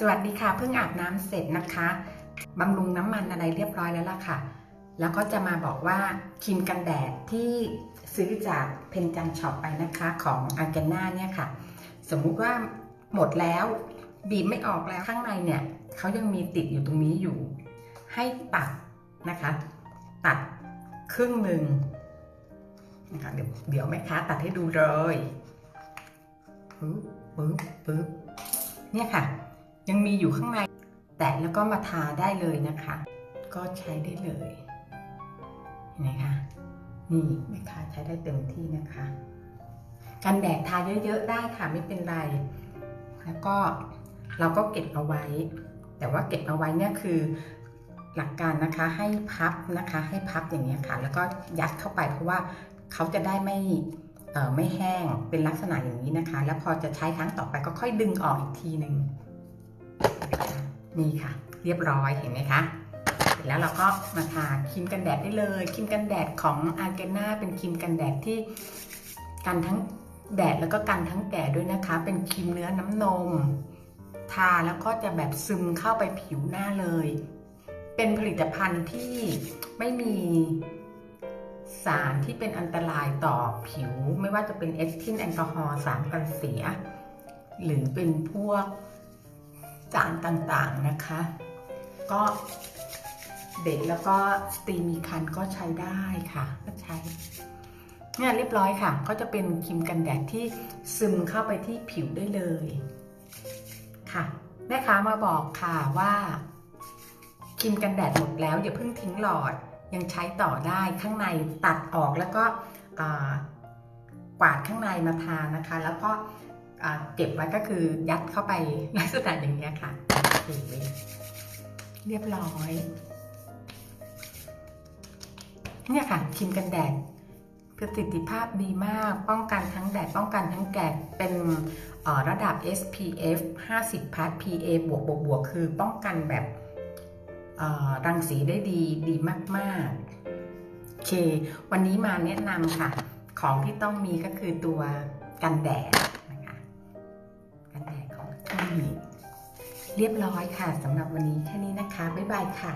สวัสดีค่ะเพิ่งอาบน้ำเสร็จนะคะบำรุงน้ำมันอะไรเรียบร้อยแล้วล่ะค่ะ แล้วก็จะมาบอกว่าครีมกันแดดที่ซื้อจากเพนจันช็อปไปนะคะของอาร์แกน่าเนี่ยค่ะ สมมุติว่าหมดแล้วบีบไม่ออกแล้วข้างในเนี่ยเขายังมีติดอยู่ตรงนี้อยู่ ให้ตัดนะคะ ตัดครึ่งหนึ่งนะคะเดี๋ยวเดี๋ยวแม่ค้าตัดให้ดูเลยปึ๊บปึ๊บปึ๊บเนี่ยค่ะ ยังมีอยู่ข้างใน แตะแล้วก็มาทาได้เลยนะคะ ก็ใช้ได้เลยเห็นไหมคะนี่แม่ค้าใช้ได้เต็มที่นะคะ กันแดดทาเยอะๆได้ค่ะไม่เป็นไร แล้วก็เราก็เก็บเอาไว้ แต่ว่าเก็บเอาไว้เนี่ยคือหลักการนะคะให้พับนะคะให้พับอย่างนี้ยค่ะ แล้วก็ยัดเข้าไปเพราะว่าเขาจะได้ไม่เอ่อไม่แห้งเป็นลักษณะอย่างนี้นะคะ แล้วพอจะใช้ครั้งต่อไปก็ค่อยดึงออกอีกทีหนึ่ง นี่ค่ะ เรียบร้อยเห็นไหมคะเสร็จแล้วเราก็มาทาครีมกันแดดได้เลยครีมกันแดดของอาร์เกน่าเป็นครีมกันแดดที่กันทั้งแดดแล้วก็กันทั้งแก่ด้วยนะคะ เป็นครีมเนื้อน้ำนม ทาแล้วก็จะแบบซึมเข้าไปผิวหน้าเลย เป็นผลิตภัณฑ์ที่ไม่มีสารที่เป็นอันตรายต่อผิว ไม่ว่าจะเป็นเอสทิลแอลกอฮอล์สารกันเสีย หรือเป็นพวก สารต่างๆนะคะ ก็เด็กแล้วก็สตรีมีคันก็ใช้ได้ค่ะก็ใช้เนี่ยเรียบร้อยค่ะ ก็จะเป็นครีมกันแดดที่ซึมเข้าไปที่ผิวได้เลยค่ะแม่ค้ามาบอกค่ะว่าครีมกันแดดหมดแล้วอย่าเพิ่งทิ้งหลอดยังใช้ต่อได้ข้างในตัดออกแล้วก็ กวาดข้างในมาทานนะคะ แล้วก็เก็บไว้ก็คือยัดเข้าไปลักษณะอย่างนี้ยค่ะโอเคเรียบร้อย เนี่ยค่ะครีมกันแดดประสิทธิภาพดีมาก ป้องกันทั้งแดด ป้องกันทั้งแกดเป็นระดับ SPF 50พาร์ท PA บวกบวกบวกคือป้องกันแบบรังสีได้ดีดีมาก ๆ โอเค วันนี้มาแนะนำค่ะ ของที่ต้องมีก็คือตัวกันแดดนะคะ กันแดดของที่เรียบร้อยค่ะสำหรับวันนี้แค่นี้นะคะ บ๊ายบายค่ะ